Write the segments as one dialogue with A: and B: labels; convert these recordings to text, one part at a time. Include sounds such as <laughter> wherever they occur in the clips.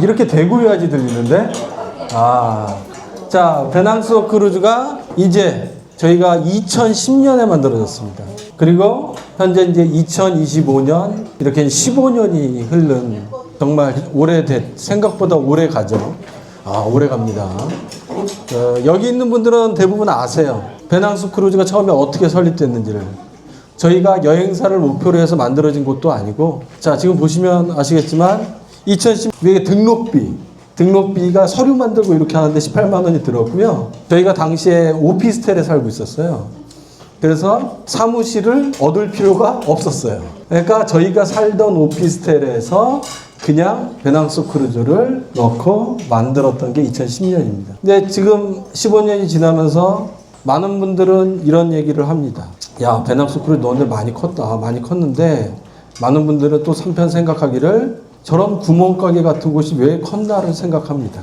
A: 이렇게 대구야지 들리는데? 아. 자, 베낭스 크루즈가 이제 저희가 2010년에 만들어졌습니다. 그리고 현재 이제 2025년 이렇게 15년이 흐른 정말 오래된 생각보다 오래 가죠. 아, 오래 갑니다. 어, 여기 있는 분들은 대부분 아세요. 베낭스 크루즈가 처음에 어떻게 설립됐는지를. 저희가 여행사를 목표로 해서 만들어진 곳도 아니고 자 지금 보시면 아시겠지만 2010 이게 등록비 등록비가 서류 만들고 이렇게 하는데 18만 원이 들었고요 저희가 당시에 오피스텔에 살고 있었어요 그래서 사무실을 얻을 필요가 없었어요 그러니까 저희가 살던 오피스텔에서 그냥 베낭스 크루즈를 넣고 만들었던 게 2010년입니다 근데 지금 15년이 지나면서 많은 분들은 이런 얘기를 합니다. 야, 베낭스 크루즈 너네 많이 컸다. 많이 컸는데 많은 분들은 또 한편 생각하기를 저런 구멍가게 같은 곳이 왜 컸나를 생각합니다.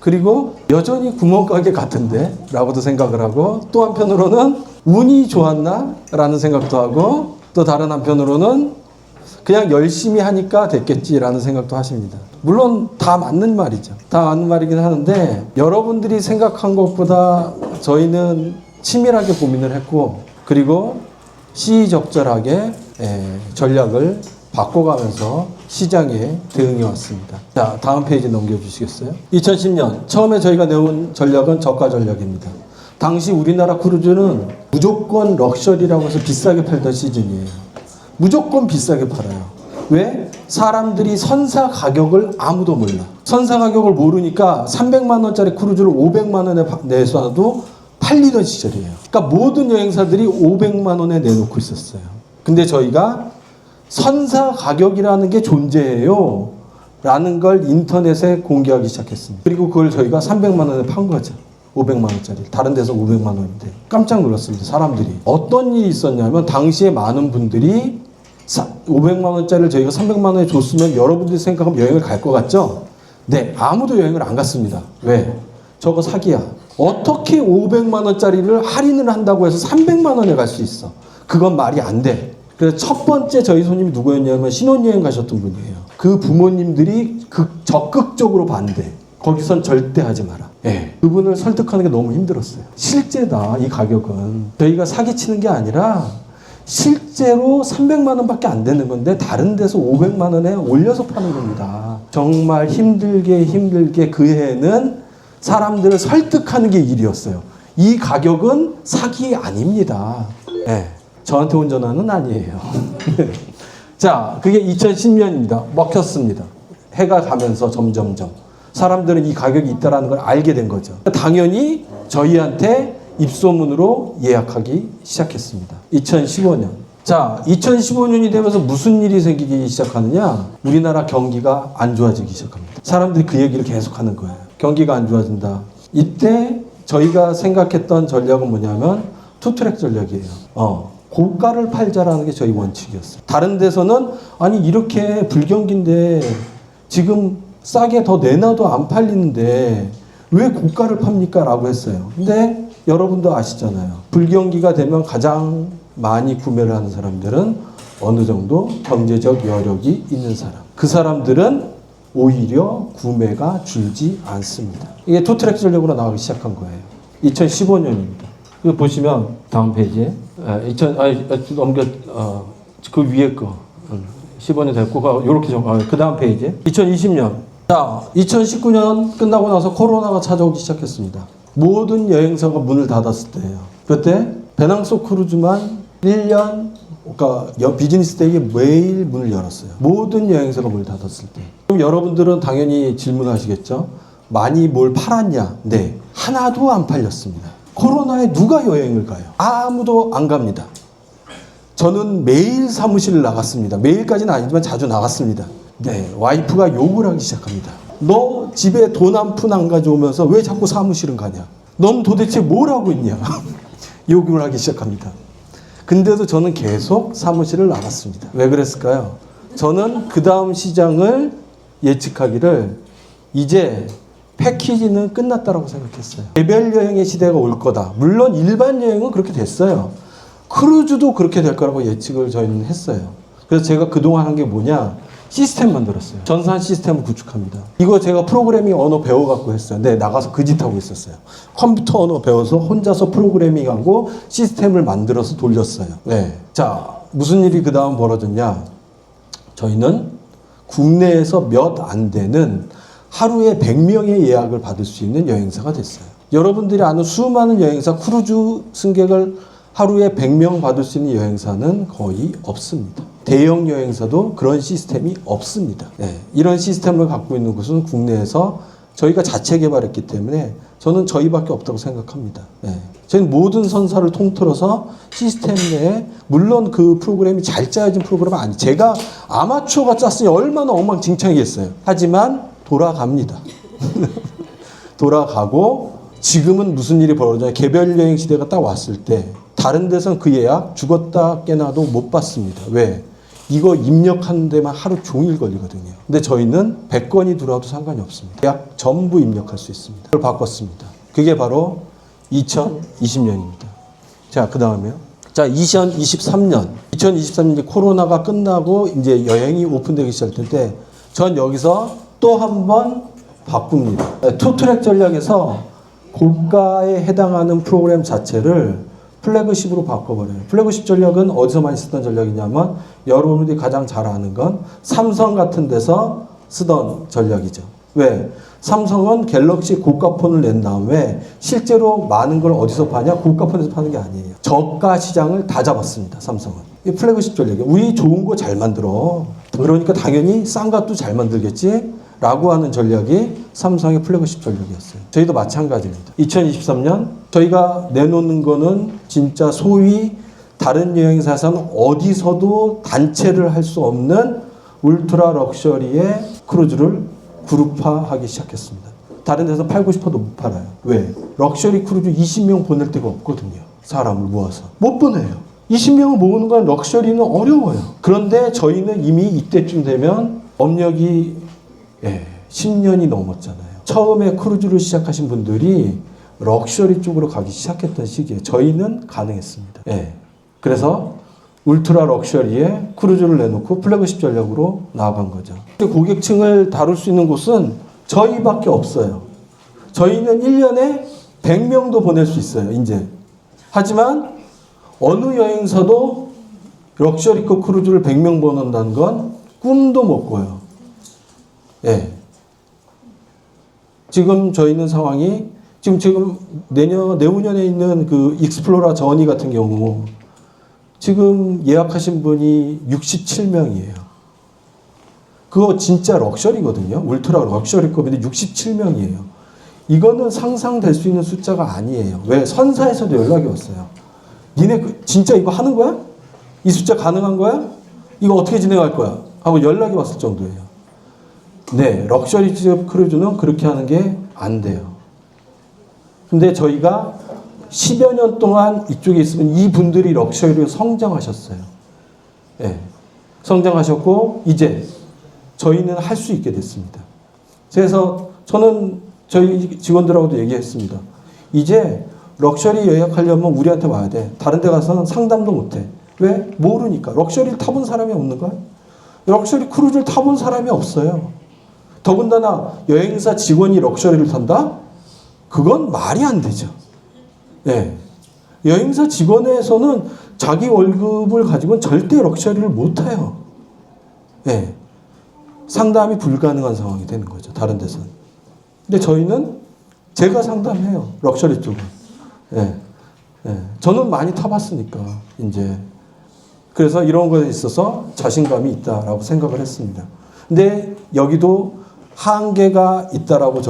A: 그리고 여전히 구멍가게 같은데 라고도 생각을 하고 또 한편으로는 운이 좋았나? 라는 생각도 하고 또 다른 한편으로는 그냥 열심히 하니까 됐겠지라는 생각도 하십니다. 물론 다 맞는 말이죠. 다 맞는 말이긴 하는데 여러분들이 생각한 것보다 저희는 치밀하게 고민을 했고 그리고 시의적절하게 예, 전략을 바꿔가면서 시장에 대응해 왔습니다. 자, 다음 페이지 넘겨주시겠어요? 2010년 처음에 저희가 내온 전략은 저가 전략입니다. 당시 우리나라 크루즈는 무조건 럭셔리라고 해서 비싸게 팔던 시즌이에요. 무조건 비싸게 팔아요. 왜? 사람들이 선사 가격을 아무도 몰라. 선사 가격을 모르니까 300만 원짜리 크루즈를 500만 원에 파- 내서도 팔리던 시절이에요. 그러니까 모든 여행사들이 500만 원에 내놓고 있었어요. 근데 저희가 선사 가격이라는 게 존재해요. 라는 걸 인터넷에 공개하기 시작했습니다. 그리고 그걸 저희가 300만 원에 판 거죠. 500만 원짜리. 다른 데서 500만 원인데. 깜짝 놀랐습니다. 사람들이. 어떤 일이 있었냐면 당시에 많은 분들이 사- 500만 원짜리를 저희가 300만 원에 줬으면 여러분들이 생각하면 여행을 갈 것 같죠? 네. 아무도 여행을 안 갔습니다. 왜? 저거 사기야. 어떻게 500만 원짜리를 할인을 한다고 해서 300만 원에 갈 수 있어? 그건 말이 안 돼. 그래서 첫 번째 저희 손님이 누구였냐면 신혼여행 가셨던 분이에요. 그 부모님들이 극, 적극적으로 반대. 거기선 절대 하지 마라. 예. 그분을 설득하는 게 너무 힘들었어요. 실제다, 이 가격은. 저희가 사기치는 게 아니라 실제로 300만 원밖에 안 되는 건데 다른 데서 500만 원에 올려서 파는 겁니다. 정말 힘들게 힘들게 그 해에는 사람들을 설득하는 게 일이었어요. 이 가격은 사기 아닙니다. 예. 저한테 온 전화는 아니에요. <laughs> 자, 그게 2010년입니다. 먹혔습니다. 해가 가면서 점점점. 사람들은 이 가격이 있다라는 걸 알게 된 거죠. 당연히 저희한테 입소문으로 예약하기 시작했습니다. 2015년. 자, 2015년이 되면서 무슨 일이 생기기 시작하느냐? 우리나라 경기가 안 좋아지기 시작합니다. 사람들이 그 얘기를 계속 하는 거예요. 경기가 안 좋아진다. 이때 저희가 생각했던 전략은 뭐냐면 투트랙 전략이에요. 어, 고가를 팔자라는 게 저희 원칙이었어요. 다른 데서는 아니 이렇게 불경기인데 지금 싸게 더 내놔도 안 팔리는데 왜 고가를 팝니까? 라고 했어요. 근데 여러분도 아시잖아요. 불경기가 되면 가장 많이 구매를 하는 사람들은 어느 정도 경제적 여력이 있는 사람. 그 사람들은 오히려 구매가 줄지 않습니다. 이게 토트랙 전략으로 나오기 시작한 거예요. 2015년입니다. 이거 보시면 다음 페이지에 2000 아, 넘겨 어, 그 위에 거 음, 15년 됐고 이렇게 좀 아, 그 다음 페이지에 2020년 자 2019년 끝나고 나서 코로나가 찾아오기 시작했습니다. 모든 여행사가 문을 닫았을 때예요. 그때 베낭소 크루즈만 1년 그러니까 여- 비즈니스 데이에 매일 문을 열었어요. 모든 여행사가 문을 닫았을 때. 그럼 여러분들은 당연히 질문하시겠죠. 많이 뭘 팔았냐? 네. 하나도 안 팔렸습니다. 코로나에 누가 여행을 가요? 아무도 안 갑니다. 저는 매일 사무실을 나갔습니다. 매일까지는 아니지만 자주 나갔습니다. 네, 와이프가 욕을 하기 시작합니다. 너 집에 돈 한 푼 안 가져오면서 왜 자꾸 사무실은 가냐? 넌 도대체 뭘 하고 있냐? <laughs> 욕을 하기 시작합니다. 근데도 저는 계속 사무실을 나갔습니다. 왜 그랬을까요? 저는 그 다음 시장을 예측하기를 이제 패키지는 끝났다라고 생각했어요. 개별 여행의 시대가 올 거다. 물론 일반 여행은 그렇게 됐어요. 크루즈도 그렇게 될 거라고 예측을 저희는 했어요. 그래서 제가 그동안 한 게 뭐냐? 시스템 만들었어요. 전산 시스템을 구축합니다. 이거 제가 프로그래밍 언어 배워갖고 했어요. 네, 나가서 그 짓 하고 있었어요. 컴퓨터 언어 배워서 혼자서 프로그래밍하고 시스템을 만들어서 돌렸어요. 네. 자, 무슨 일이 그 다음 벌어졌냐? 저희는 국내에서 몇 안 되는 하루에 100명의 예약을 받을 수 있는 여행사가 됐어요. 여러분들이 아는 수많은 여행사, 크루즈 승객을 하루에 100명 받을 수 있는 여행사는 거의 없습니다. 대형 여행사도 그런 시스템이 없습니다. 네, 이런 시스템을 갖고 있는 곳은 국내에서 저희가 자체 개발했기 때문에 저는 저희밖에 없다고 생각합니다. 네. 저희는 모든 선사를 통틀어서 시스템 내에 물론 그 프로그램이 잘 짜여진 프로그램은 아니 제가 아마추어가 짰으니 얼마나 엉망진창이겠어요. 하지만 돌아갑니다. <laughs> 돌아가고 지금은 무슨 일이 벌어져요? 개별 여행 시대가 딱 왔을 때 다른 데선 그 예약 죽었다 깨나도 못 받습니다. 왜? 이거 입력하는 데만 하루 종일 걸리거든요. 근데 저희는 100건이 들어와도 상관이 없습니다. 예약 전부 입력할 수 있습니다. 그걸 바꿨습니다. 그게 바로 2020년입니다. 자, 그 다음에요. 자, 2023년. 2023년 이제 코로나가 끝나고 이제 여행이 오픈되기 시작할 텐데 전 여기서 또 한 번 바꿉니다. 네, 투트랙 전략에서 고가에 해당하는 프로그램 자체를 플래그십으로 바꿔버려요. 플래그십 전략은 어디서 많이 쓰던 전략이냐면 여러분들이 가장 잘 아는 건 삼성 같은 데서 쓰던 전략이죠. 왜? 삼성은 갤럭시 고가 폰을 낸 다음에 실제로 많은 걸 어디서 파냐? 고가 폰에서 파는 게 아니에요. 저가 시장을 다 잡았습니다. 삼성은. 이 플래그십 전략이에요. 우리 좋은 거 잘 만들어. 그러니까 당연히 싼 것도 잘 만들겠지? 라고 하는 전략이 삼성의 플래그십 전략이었어요. 저희도 마찬가지입니다. 2023년 저희가 내놓는 거는 진짜 소위 다른 여행사에서는 어디서도 단체를 할 수 없는 울트라 럭셔리의 크루즈를 그룹화하기 시작했습니다. 다른 데서 팔고 싶어도 못 팔아요. 왜? 럭셔리 크루즈 20명 보낼 데가 없거든요. 사람을 모아서. 못 보내요. 20명을 모으는 건 럭셔리는 어려워요. 그런데 저희는 이미 이때쯤 되면 업력이 예, 10년이 넘었잖아요. 처음에 크루즈를 시작하신 분들이 럭셔리 쪽으로 가기 시작했던 시기에 저희는 가능했습니다. 예. 그래서 울트라 럭셔리에 크루즈를 내놓고 플래그십 전략으로 나아간 거죠. 고객층을 다룰 수 있는 곳은 저희밖에 없어요. 저희는 1년에 100명도 보낼 수 있어요, 이제. 하지만 어느 여행사도 럭셔리급 크루즈를 100명 보낸다는 건 꿈도 못 꿔요. 예. 지금 저희 있는 상황이 지금 지금 내년 내후년에 있는 그 익스플로라 저니 같은 경우 지금 예약하신 분이 67명이에요. 그거 진짜 럭셔리거든요. 울트라 럭셔리급인데 67명이에요. 이거는 상상될 수 있는 숫자가 아니에요. 왜? 선사에서도 연락이 왔어요. 니네 그- 진짜 이거 하는 거야? 이 숫자 가능한 거야? 이거 어떻게 진행할 거야? 하고 연락이 왔을 정도예요. 네, 럭셔리급 크루즈는 그렇게 하는 게 안 돼요. 근데 저희가 10여 년 동안 이쪽에 있으면 이분들이 럭셔리로 성장하셨어요. 예. 성장하셨고, 이제 저희는 할 수 있게 됐습니다. 그래서 저는 저희 직원들하고도 얘기했습니다. 이제 럭셔리 예약하려면 우리한테 와야 돼. 다른 데 가서는 상담도 못 해. 왜? 모르니까. 럭셔리를 타본 사람이 없는 거야? 럭셔리 크루즈를 타본 사람이 없어요. 더군다나 여행사 직원이 럭셔리를 탄다? 그건 말이 안 되죠. 예. 여행사 직원에서는 자기 월급을 가지고는 절대 럭셔리를 못 타요. 예. 상담이 불가능한 상황이 되는 거죠. 다른 데서는. 근데 저희는 제가 상담해요. 럭셔리 쪽은. 예. 예. 저는 많이 타봤으니까, 이제. 그래서 이런 거에 있어서 자신감이 있다라고 생각을 했습니다. 근데 여기도 한계가 있다라고